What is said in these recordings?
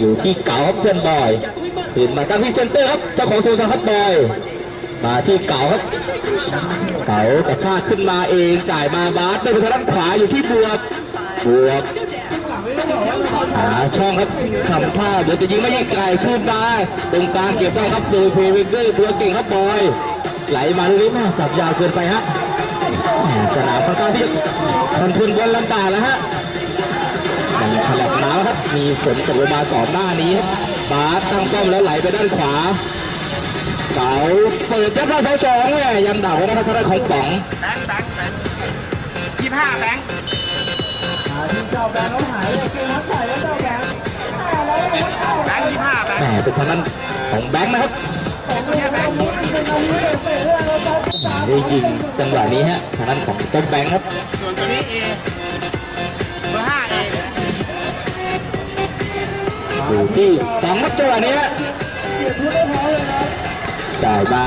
อยู่ที่เก่าครับเพื่อนบอยขึ้นมาตั้งที่เซนเตอร์ครับเจ้าของสโมสรครับบอยมาที่เก่าครับเก่ากระชากขึ้นมาเองจ่ายมาบาสได้ทางด้านขวาอยู่ที่บวกบวกหาช่องครับทำท่าเดี๋ยวจะยิงไม่ยังไกลขึ้นได้ตรงกลางเก็บได้ครับโดยเพลเวเกอร์ตัวเก่งครับบอยไหลมาลูกนี้แม่จับยาวเกินไปฮะสนามค่อนข้างที่คอนโทรลบอลลำบากแล้วฮะ ครับมีฝนตกลงมาก่อนหน้านี้ครับบาสตั้งป้อมแล้วไหลไปด้านขวาเสาเปิดยัดมาเสาสองแม่ยังดักไว้นะครับทางด้านของป๋องแบงค์แบงค์แบงค์ยี่ห้าแบงค์ที่เจ้าแบงค์เขาหายเลยเกมนัดใส่แล้วเจ้าแบงค์แบงค์ยี่ห้าแบงแหค์มเป็นทางด้านของแบงค์นะครับเนี่ยแบงค์มุดเป็นอาวุธเตะเรื่องแล้วก็ตามได้ยิงจังหวะนี้ฮะทางด้านของเจ้าแบงค์ครับ อยู่ที่สองจังหวะนี้ฮะเกียรติไม่พอเลยนะจ่ายมา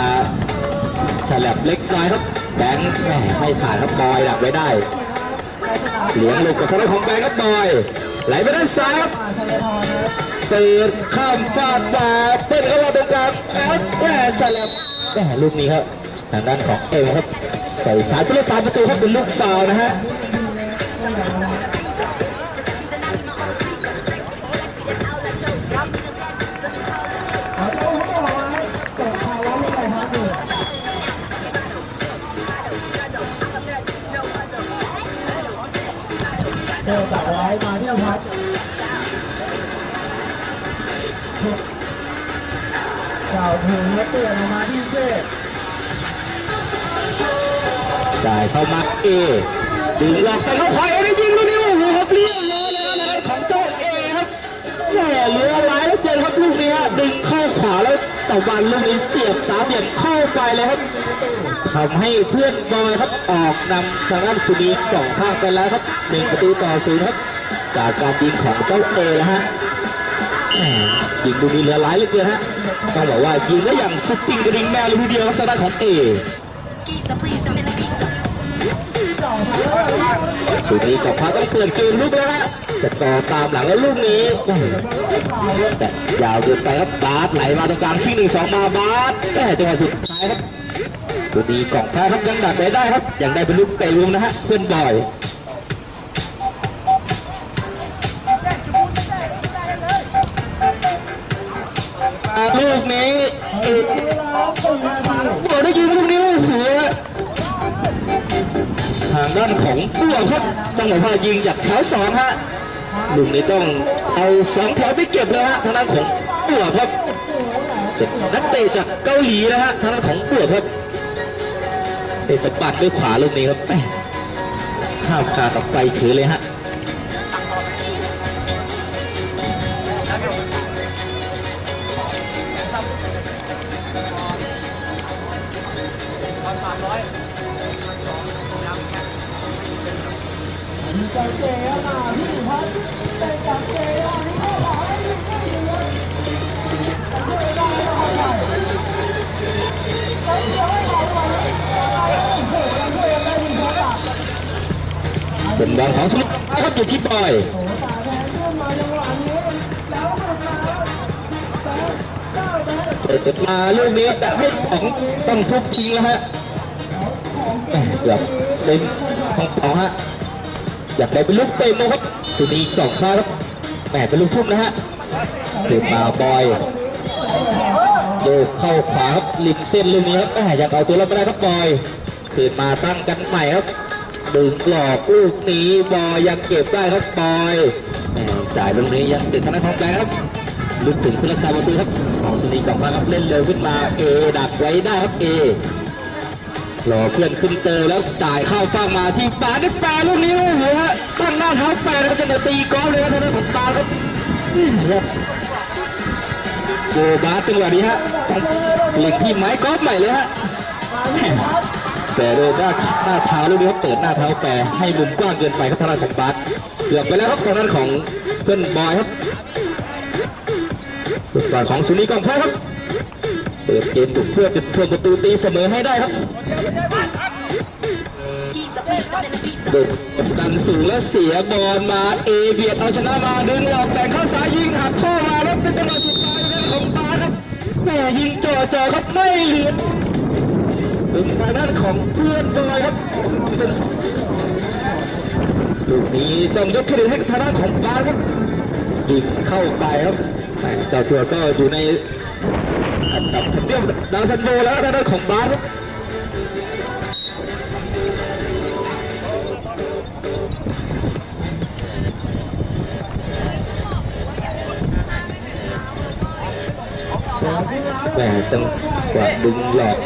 ฉลับเล็กน้อยครับแบงค์แหมไม่ผ่านครับบอยดักไว้ได้เหลียงลูกกับทางด้านของแบงค์ครับบอยไหลไปด้านซ้ายครับเปิดข้ามฟาดมาเปิดเข้ามาตรงกลางแล้วแหมฉลับแหมลูกนี้ครับทางด้านของเอมครับใส่ชาร์จผู้รักษาประตูครับเป็นลูกฟาวนะฮะ เจ้าถึงแล้วเปลี่ยนออกมาที่เจ๊จ่ายเข้ามาเอดึงหลอกแต่เขาคอยเอได้ยิงลูกนี้โอ้โหครับเรียบร้อยเลยนะของเจ้าเอครับแหมเหลือหลายแล้วเกินครับลูกนี้ดึงเข้าขวาแล้วตะวันลูกนี้เสียบสามเหลี่ยมเข้าไปเลยครับทำให้เพื่อนบอยครับออกนำทางด้านสุนีกองข้างไปแล้วครับหนึ่งประตูต่อศูนย์ครับจากการยิงของเจ้าเอแล้วฮะ ยิงลูกนี้เหลือหลายเลือเกินฮะต้องบอกว่ายิงได้อย่างสติงกระดิ่งแมวเลยทีเดียวครับทางด้านของเอลูกนี้กับพาต้องเปลี่ยนเกมลูกแล้วฮะจะต่อตามหลังแล้วลูกนี้แต่ยาวเกินไปครับบาสไหลมาตรงกลางที่หนึ่งสองมาบาสแต่จังหวะสุดท้ายครับสุดนี้กล่องแพ้ครับยังดักไว้ได้ครับยังได้เป็นลูกเตะลุงนะฮะเพื่อนบอย ลูกนี้เอกเวลาสี่นาทีบอลได้ยิงลูกนี้โอ้โหทางด้านของปัวครับต้องบอกว่ายิงจากแถวสองฮะลูกนี้ต้องเอาสองแถวไปเก็บเลยฮะทางด้านของปัวครับเป็นนักเตะจากเกาหลีนะฮะทางด้านของปัวครับเตะสะบัดด้วยขวาลูกนี้ครับแม่ข้ามคาตับไปเฉยเลยฮะใจเจ๊มาพี่พัดเป็นจากเจ๊อันนี้เข้าหลังนี่ก็อยู่เลยช่วยได้แล้วเข้าไปแล้วเดี๋ยวให้เขาไปอะไรโอ้โหแล้วช่วยได้ดีครับอะ เป็นบอลของสมุทรครับอยู่ที่บอยโอ้ตาแทนขึ้นมาจังหวะนี้แล้วมันมาแต่ได้แต่เปิดมาลูกนี้แต่ไม่ของต้องทุบทิ้งแล้วฮะเกือบเป็นของต่อฮะ อยากได้เป็นลูกเตะโมครับสุนีกล่องฟ้าครับแหมเป็นลูกทุ่มนะฮะเติดมาบอยโยกเข้าขวาครับลิมเส้นลูกนี้ครับแหมอยากเอาตัวรอดไม่ได้ครับบอยคืนมาตั้งกันใหม่ครับดึงหลอกลูกนี้บอยยังเก็บได้ครับบอยแหมจ่ายลูกนี้ยังติดทางด้านของแบงค์ครับลุกถึงพุทธศาสประตูครับของสุนีกลับมาครับเล่นเร็วขึ้นมาเอดักไว้ได้ครับเอ รอเพื่อนขึ้นเตอแล้วจ่ายเข้าฟังมาที่ปาได้แปรลูกนี้โอ้โหตั้งหน้าเท้าแปรแล้วก็จะตีกอล์ฟเลยครับทางด้านของปาครับนี่ครับโกบาสจังหวะนี้ฮะต้องเล็งที่ไม้กอล์ฟใหม่เลยฮะแต่โดยหน้าหน้าเท้าลูกนี้ครับเปิดหน้าเท้าแปรให้มุมกว้างเกินไปครับทางด้านของบาสเกือบไปแล้วครับทางด้านของเพื่อนบอยครับลูกบอลของสุนีกองพระครับ เปิดเกมบุกเพื่อจะถ่วงประตูตีเสมอให้ได้ครับเด็กดันสูงและเสียบอลมาเอเบียดเอาชนะมาดึงหลอกแต่เข้าสายยิงหักข้ามาแล้วเป็นจังหวะสุดท้ายของปาครับแม่ยิงจ่อจ่อครับไม่เหลือเป็นทางด้านของเพื่อนบอยครับลูกนี้ต้องยกเครดิตให้ทางด้านของปาครับยิงเข้าไปครับแต่ตัวก็อยู่ใน อันดับทำเนียบดาวซันโบแล้วทางด้านของบาสแหมจังหวะดึงหลอก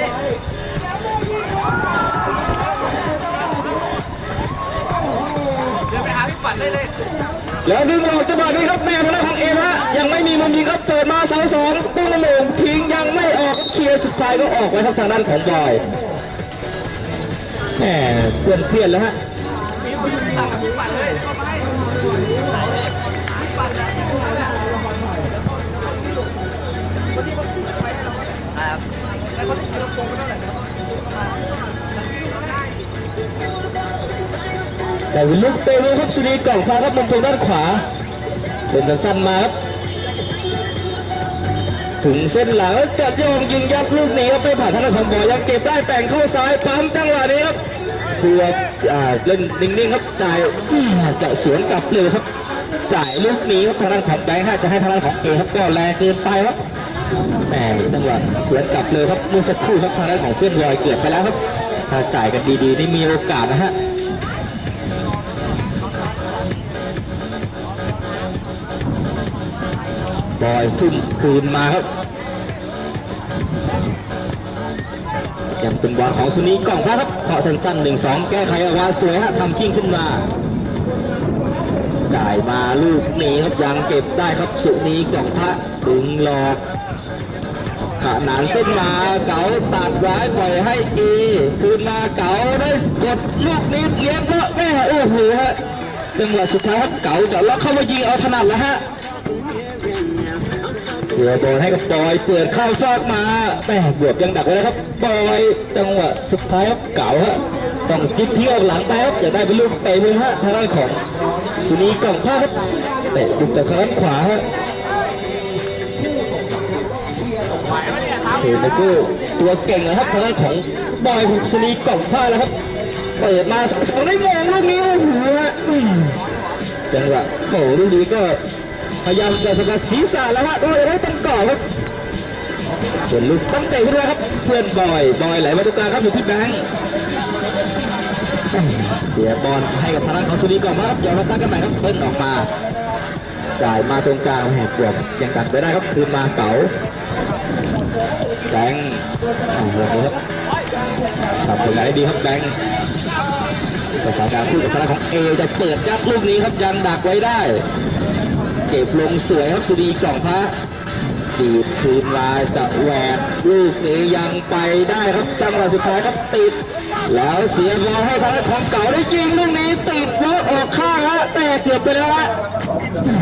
เดินไปหาพี่ปัดได้เลย แล้วดึงหลอกจังหวะนี้ครับแม่ทางด้านของเอ็มฮะยังไม่มีมุมยิงครับเปิดมาเสาสองตุ้งโมงทิ้งยังไม่ออกเคลียร์สุดท้ายก็ออกไว้ครับทางด้านของบอยแหมเพื่อนเพื่อนแล้วฮะ แต่วิลูกเตะเลยครับสุนีกล่องฟ้าครับมุมตรงด้านขวาเป็นสั้นมาครับถึงเส้นหลังแล้วจัดโยงยิงยัดลูกหนีครับไปผ่านทางด้านของบอยยังเก็บได้แต่งเข้าซ้ายปั๊มจังหวะนี้ครับเพื่ออ่าเล่นนิ่งๆครับจ่ายจะสวนกลับเลยครับ จ่ายลูกหนี้ครับทางด้านของแบงค์จะให้ทางด้านของเอครับก็แรงเกินไปครับแหมจังหวะสวนกลับเลยครับเมื่อสักครู่ครับทางด้านของเพื่อนบอยเกือบไปแล้วครับถ้าจ่ายกันดีๆนี่มีโอกาสนะฮะ บอยทุ่มคืนมาครับยังเป็นบอลของสุนีกล่องพระครับขอสั้นๆหนึ่งสองแก้ไขออกมาสวยฮะทำชิงขึ้นมาจ่ายมาลูกนี้ครับยังเก็บได้ครับสุนีกล่องพระดึงหลอกขนานเส้นมาเก๋าตัดไว้ปล่อยให้เอคืนมาเก๋าได้กดลูกนี้เลี้ยงเลาะแม่โอ้โหฮะจังหวะสุดท้ายครับเก๋าจะล็อกเข้ามายิงเอาถนัดแล้วฮะ เสียบอลให้กับบอยเปิดเข้าซอกมาแม่บวกยังดักไว้แล้วครับบอยจังหวะสุดท้ายครับเก่าฮะต้องจิ๊บที่ออกหลังไปครับอยากได้เป็นลูกเตะมือฮะทางด้านของสุนีกล่องผ้าครับเตะบุกจากทางด้านขวาฮะเทนกูตัวเก่งนะครับทางด้านของบอยหุกสุนีกล่องผ้าแล้วครับเปิดมาสองได้มองลูกนี้โอ้โหฮะอืมจังหวะโอ้ลูกนี้ก็ พยายามจะสกัดศีรษะแล้วฮะโดยไม่ต้องก่อครับส่วนลูกต้องเตะขึ้นมาครับ เพื่อนบอยบอยไหลมาตรงกลางครับอยู่ที่แบงค์เสียบอลให้กับทางของสุรีก่อนครับอย่ามาซักกันใหม่ครับเบิ้ลออกมาจ่ายมาตรงกลางแหกเกือบยังตัดไปได้ครับคืนมาเก๋าแบงค์ดีครับทำผลงานได้ดีครับแบงค์ประสานการพูดกับทางของเอจะเปิดยัดลูกนี้ครับยังดักไว้ได้ ก็บลงสวยครับสุดีกล่องพระดีดคืนมาจะแหวกลูกนี้ยังไปได้ครับจังหวะสุดท้ายครับติด แล้วเสียบอลให้ทางของเก่าได้ยิงลูกนี้ติดแล้วออกข้างฮะแต่เกือบไปแล้วฮะ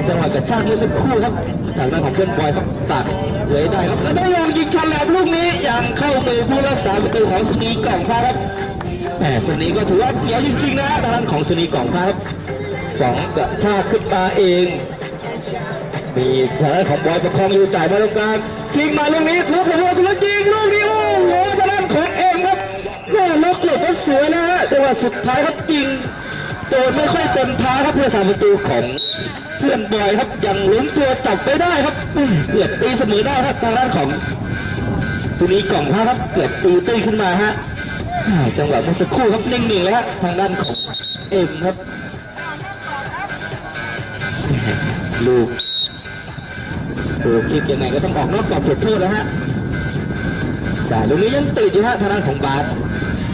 จังหวะกระชากเมื่อสักครู่ครับทางด้านของเพื่อนบอยครับตัดเลยได้ครับแล้วได้ลองยิงฉลับลูกนี้ยังเข้ามือผู้รักษาประตูของสุดีกล่องพระครับแหมคนนี้ก็ถือว่าเหนียวจริงๆนะทางด้านของสุนีกล่องพระครับสองกระชากขึ้นมาเอง มีทางด้าของบอยประคองอยู่จ่ายมาตรงกลางยิงมาลูกนี้ลูกหัวลูกยิงลูกนี้โอ้โหทางด้านของเอ็มครับแม่ล็อกหลบก็เสือนะฮะแต่ว่าสุดท้ายครับยิงโดนไม่ค่อยเต็มท้าครับเพื่อสามประตูของเพื่อนบอยครับยังล้มตัวจับไปได้ครับเกือบตีเสมอได้ครับทางด้านของสุนีกล่องพระครับเกือบตีตื้นขึ้นมาฮะจังหวะเมื่อสักครู่ครับนิ่งๆเลยฮะทางด้านของเอ็มครับ ลูกลูกคิดยังไงก็ต้องออกนอกกรอบเขตโทษแล้วฮะจ่ายลูกนี้ยังติดอยู่ฮะทางด้านของบาส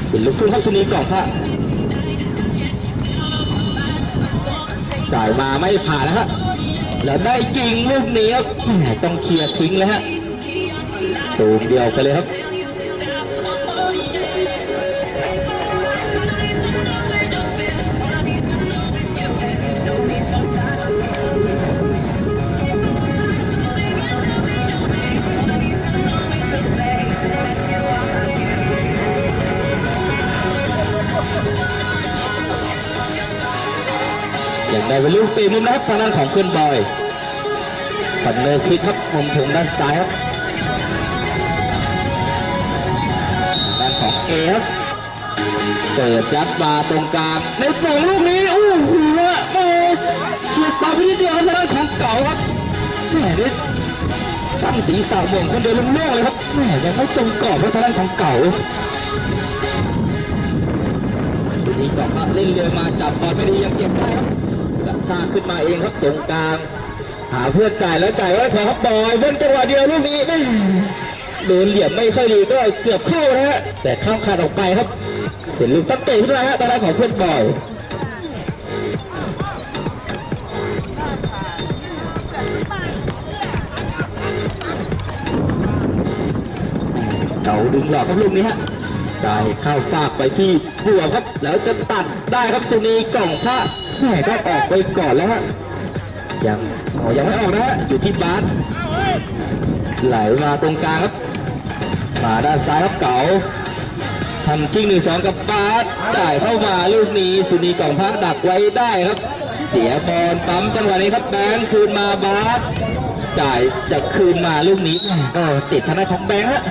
เป็นลูกทุ่งเข้าสุนีกล่องพระจ่ายมาไม่ผ่านแล้วฮะแล้วได้จริงลูกนี้ครับต้องเคลียร์ทิ้งเลยฮะตูมเดียวไปเลยครับ ได้เป็นลูกตีมุมนะครับทางด้านของเพื่อนบอยสันเนอร์คลิกครับมุมถงด้านซ้ายครับเอครับเปิดยัดมาตรงกลางในฝั่งลูกนี้โอ้โหโอ้เฉียดเสาไปนิดเดียวครับทางด้านของเก่าครับแหม่ได้ตั้งศีรษะบ่งคนเดียวลุ่งๆเลยครับแหม่ยังไม่ตรงกรอบครับทางด้านของเก่าทีก็มาเล่นเรือมาจับบอลไม่ดียังเก็บได้ครับ ชากขึ้นมาเองครับตรงกลาง หาเพื่อนจ่ายแล้วจ่ายไว้ขอครับบอยเล่นจังหวะเดียวลูกนี้แม่โดนเหลี่ยมไม่ค่อยดีก็เกือบเข้านะฮะแต่ข้ามขาดออกไปครับเห็นลูกตั้งเตะขึ้นมาฮะตอนแรกของเพื่อนบอยเก่าดึงหลอกครับลูกนี้ฮะได้เข้าฝากไปที่บัวครับ แล้วจะตัดได้ครับสุนีกล่องพระ แม่ก็ออกไปก่อนแล้วฮะยังยังไม่ออกนะฮะอยู่ที่บาสไหลมาตรงกลางครับมาด้านซ้ายครับเก๋าทำชิงหนึ่งสองกับบาสได้เข้ามาลูกนี้สุนีกล่องพักดักไว้ได้ครับ เสียบอลปั๊มจังหวะนี้ครับแบงค์คืนมาบาสจ่ายจะคืนมาลูกนี้ก็ติดทางด้านของแบงค์ฮะ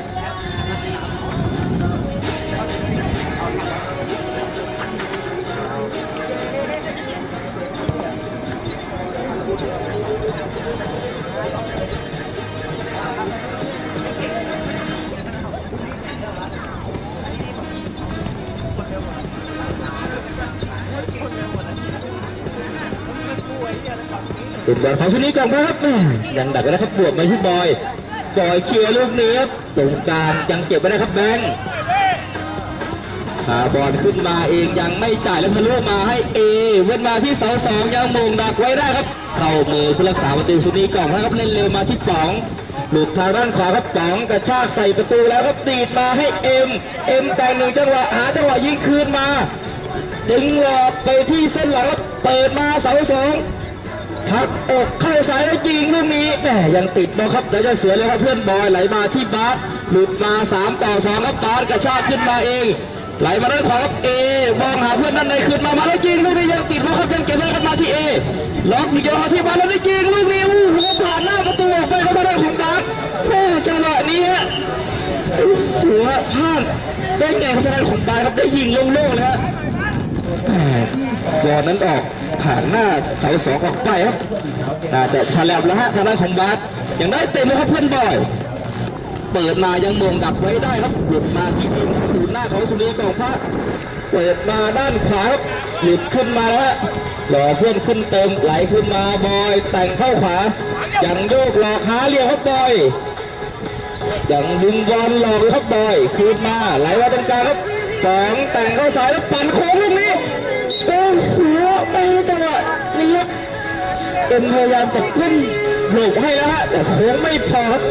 เป็นบอลของชนีก่อนครับแม่ยังดักไว้นะครับบวกมาที่บอยบอยเคลียร์ลูกนี้ครับตรงกลางยังเก็บไว้ได้ครับแบงค์พาบอลขึ้นมาเองยังไม่จ่ายแล้วทะลุมาให้เอเว้นมาที่เสาสองยังมงดักไว้ได้ครับ เข้ามือผู้รักษาประตูชนีก่อนนะครับเล่นเร็วมาที่ป๋องหลุดทางด้านขวาครับป๋องกระชากใส่ประตูแล้วครับตีดมาให้เอ็มเอ็มแต่งหนึ่งจังหวะหาจังหวะยิงคืนมา ดึงหลอกไปที่เส้นหลังแล้วเปิดมาเสาสอง พักอกเข้าสายแล้วยิงลูกนี้แหมยังติดบอลครับเดี๋ยวจะเสียเลยครับเพื่อนบอยไหลมาที่บาสหลุดมา 3 ต่อ2ครับบาสกระชากขึ้นมาเอง ไหลมาด้านขวาครับเอมองหาเพื่อนด้านในขึ้นมามาแล้วยิงลูกนี้ยังติดบอลครับยังเก็บได้ครับมาที่เอล็อกมีเกี่ยวมาที่บาสแล้วได้ยิงลูกนี้โอ้โหผ่านหน้าประตูออกไปครับทางด้านของบาสโอ้จังหวะนี้ฮะถือว่าพลาดได้ไงครับทางด้านของบาสครับได้ยิงโล่งๆเลยฮะบอลนั้นออก ผ่านหน้าเสาสองออกไปครับน่าจะฉลับแล้วฮะทางด้านของบาสยังได้เต็มเลยครับเพื่อนบอย เปิดมายังมงดักไว้ได้ครับหลุดมาที่ทีมศูนย์หน้าของสุนีกองพระเปิดมาด้านขวาครับหลุดขึ้นมาแล้วฮะรอเพื่อนขึ้นเติมไหลขึ้นมาบอย แต่งเข้าขวายังโยกหลอกหาเรียวครับบอยยังดึงบอลหลอกเลยครับบอย คืนมาไหลมาตรงกลางครับสองแต่งเข้าสายแล้วปั่นโค้งลูกนี้ ไปจังหวะนี้ครับเป็นพยายามจะขึ้นหลบให้แล้วฮะแต่โค้งไม่พอครับ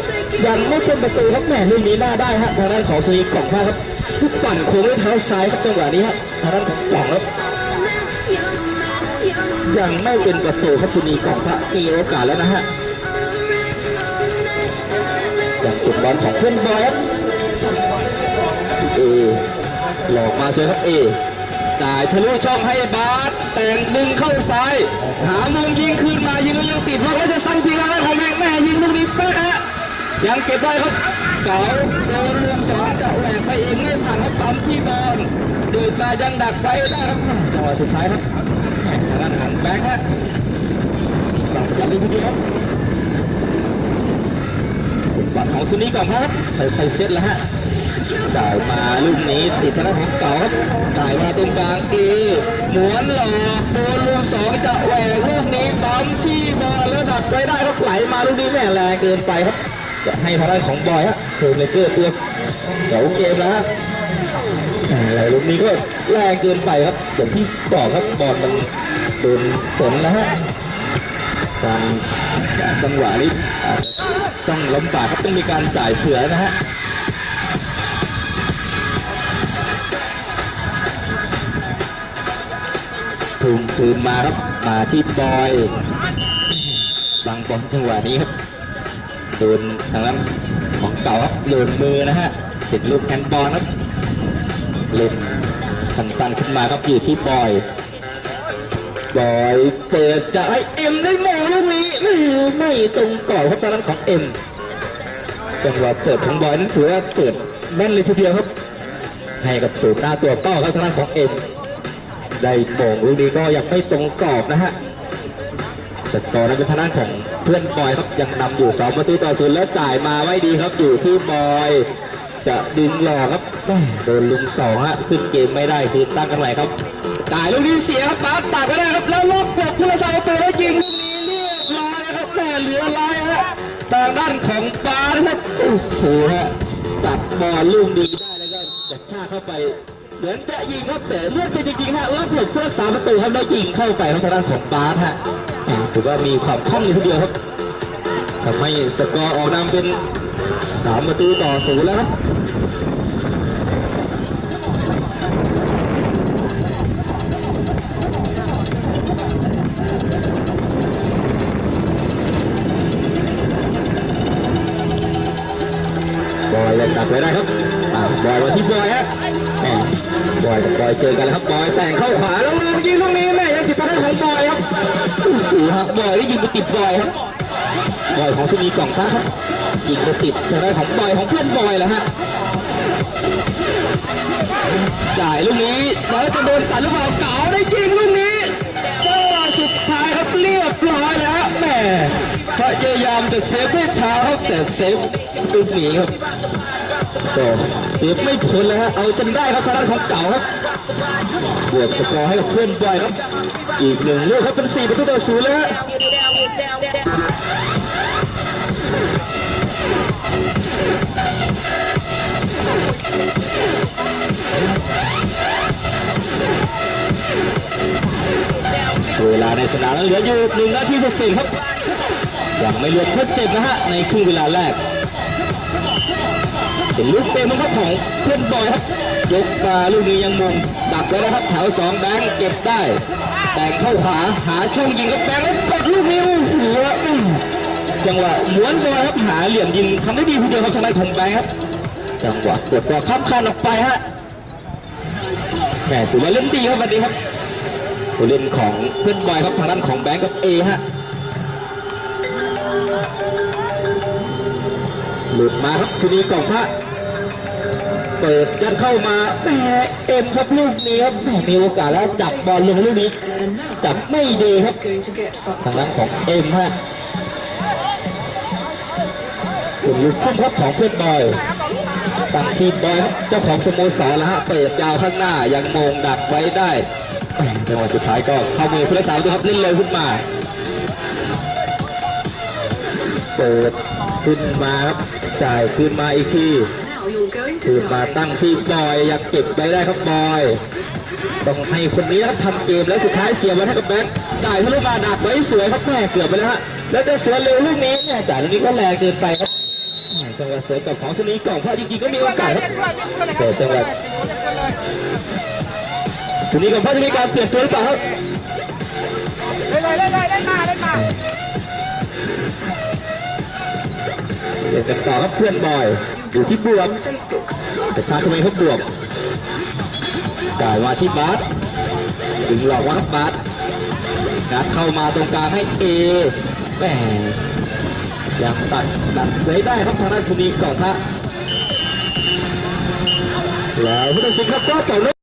ยังไม่เป็นประตูครับแหมลูกนี้น่าได้ฮะทางด้านของสวีกล่องผ้าครับทุกปั่นโค้งด้วยเท้าซ้ายครับจังหวะนี้ฮะทางด้านของกล่องครับยังไม่เป็นประตูครับสุนีกล่องพระมีโอกาสแล้วนะฮะย่างจุดบอลของเพื่อนบอยครับเอหลอกมาสวยครับเอ จ่ายทะลุช่องให้บาสแต่งดึงเข้าซ้าย หามุมยิงคืนมายิงแล้วยังติดบล็อกแล้วจะสั้นทีละของแม่แม่ยิงลูกนี้เป๊ะฮะยังเก็บได้ครับเก๋าโดนรวมสองจะแหวกไปเองไม่ผ่านครับปั๊มที่บอลดืดมายังดักไว้ได้ครับจังหวะสุดท้ายครับทางด้านของแบงค์ฮะสั่งจับเลยทีเดียวฝั่งของซุนี่ก่อนครับค่อยๆเซตแล้วฮะ จ่ายมาลูกนี้ติดทางด้านของเก่าครับจ่ายมาตรงกลางเอหมุนหลอกโดนลูกสองจะแหวกลูกนี้ปั๊มที่บอลแล้วดักไว้ได้ครับไหลมาลูกนี้แม่แรงเกินไปครับ จะให้ทางด้านของบอยฮะเทอร์เลเกอร์ตัวเดี๋ยวเกมแล้วฮะอะไรลูกนี้ก็แรงเกินไปครับอย่างที่บอกครับบอลมันโดนฝนแล้วฮะการจังหวะนี้ต้องลำบากครับต้องมีการจ่ายเผื่อนะฮะ ทุ่มคืนมาครับมาที่บอยบังบอลจังหวะนี้ครับโดนทางด้านของเก่าครับโดนมือนะฮะติดลูกแฮนบอลครับเล่นสั้นๆขึ้นมาครับอยู่ที่บอยบอยเปิดจะให้เอ็มได้มองลูกนี้ไม่ไม่ตรงกรอบครับตอนนั้นของเอ็มจังหวะเปิดของบอยนั้นถือว่าเปิดแม่นเลยทีเดียวครับให้กับศูนย์หน้าตัวเป้าครับทางด้านของเอ็ม ได้โป่งลูกนี้ก็ยังไม่ตรงกรอบนะฮะสกอร์นั้นเป็นทางด้านของเพื่อนบอยครับยังนำอยู่สองประตูต่อศูนย์แล้วจ่ายมาไว้ดีครับอยู่ที่บอย จะดึงหลอกครับโดนลุมสองฮะขึ้นเกมไม่ได้คือตั้งกันไหลครับจ่ายลูกนี้เสียครับปั๊บตัดก็ได้ครับแล้วล็อกบวกผู้รักษาประตูแล้วยิงลูกนี้เรียบร้อยครับแม่เหลือร้อยฮะทางด้านของปานะครับโอ้โหฮะตัดบอลลูกนี้ได้แล้วก็จัดชาเข้าไป เหมือนจะยิงครับแต่เลือกไปจริงๆฮะล็อกหลบผู้รักษาประตูครับแล้วยิงเข้าไปครับทางด้านของปาร์ฮะถือว่ามีความคล่องเลยทีเดียวครับทำให้สกอร์ออกนำเป็นสามประตูต่อศูนย์แล้วครับบอยยังดักไว้ได้ครับบอยมาที่บอยฮะ บอยกับบอยเจอกันแล้วครับบอยแต่งเข้าขวาแล้วลูกยิงลูกนี้แม่ยังติดตาของบอยครับโอ้โหฮะบอยได้ยิงไปติดบอยครับบอยของสุนีกล่องฟ้าครับยิงไปติดทางด้านของบอยของเพื่อนบอยแล้วฮะจ่ายลูกนี้แล้วจะโดนตัดหรือเปล่าเก๋าได้ยิงลูกนี้จังหวะสุดท้ายครับเรียบร้อยแล้วฮะแหม พยายามจะเซฟด้วยเท้าครับแต่เซฟลูหนีครับก็เซฟไม่พ้นแล้วฮะเอาจนได้ครับทางด้านของเก่าครับบวกสกอร์ให้กับเพื่อนบ่อยครับ อีกหนึ่งลูกครับเป็นสี่ประตูต่อศูนย์แล้วฮะ เวลาในสนามนั้นเหลืออยู่หนึ่งนาทีเศษครับ ยังไม่รวมทดเจ็บนะฮะในครึ่งเวลาแรกเป็นลูกเต็มนะครับของเพื่อนบอยครับยกมาลูกนี้ยังมุงดักไว้นะครับแถวสองแบงค์เก็บได้ แต่เข้าขวาหาช่องยิงกับแบงค์แล้วกดลูกนี้โอ้โหจังหวะม้วนบอลครับหาเหลี่ยมยิงทำได้ดีทีเดียวครับทางด้นของแบงค์ครับจังหวะกดบอลข้ามคานออกไปฮะแหมถือว่าเล่นดีครับวันนี้ครับ ผู้เล่นของเพื่อนบอยครับทางด้านของแบงก์กับเอฮะหลุดมาครับชนีกล่องพระเปิดยัดเข้ามาแหมเอ็มครับลูกนี้ครับแหมมีโอกาสแล้วจับบอลลงลูกนี้จับไม่ดีครับทางด้านของเอ็มฮะส่วนลูกทุ่มครับของเพื่อนบอยตัดทีมบอยครับเจ้าของสโมสรแล้วฮะเปิดยาวข้างหน้ายังมงดักไว้ได้ จังหวะสุดท้ายก็เข้ามือผู้รักษาประตูครับเล่นเร็วขึ้นมาเปิดขึ้นมาครับจ่ายขึ้นมาอีกทีคืนมาตั้งที่บอยอยากเก็บไว้ได้ครับบอยต้องให้คนนี้นะครับทำเกมแล้วสุดท้ายเสียบอลให้กับแบงค์จ่ายทะลุมาดักไว้สวยครับแม่เกือบไปแล้วฮะแล้วจะสวนเร็วลูกนี้เนี่ยจ่ายลูกนี้ก็แรงเกินไปครับจังหวะเสริมกับของชนีกล่องเพราะจริงๆก็มีโอกาสครับแต่จังหวะ ชนีกล่องเพราะจะมีการเปลี่ยนตัวหรือเปล่าครับเล่นเลยเล่นเลยเล่นมาเล่นมาเดี๋ยวกันต่อครับเพื่อนบอย อยู่ที่บวก Facebook. แต่ชาร์จทำไมเขาบวกจ่ายมาที่บาสถึงหลอกว่าครับบาสนัดเข้ามาตรงกลางให้เอแหมยังตัดตัดไว้ได้ครับทางด้านชนีกล่องพระแล้วผู้ตัดสินครับก็เป่า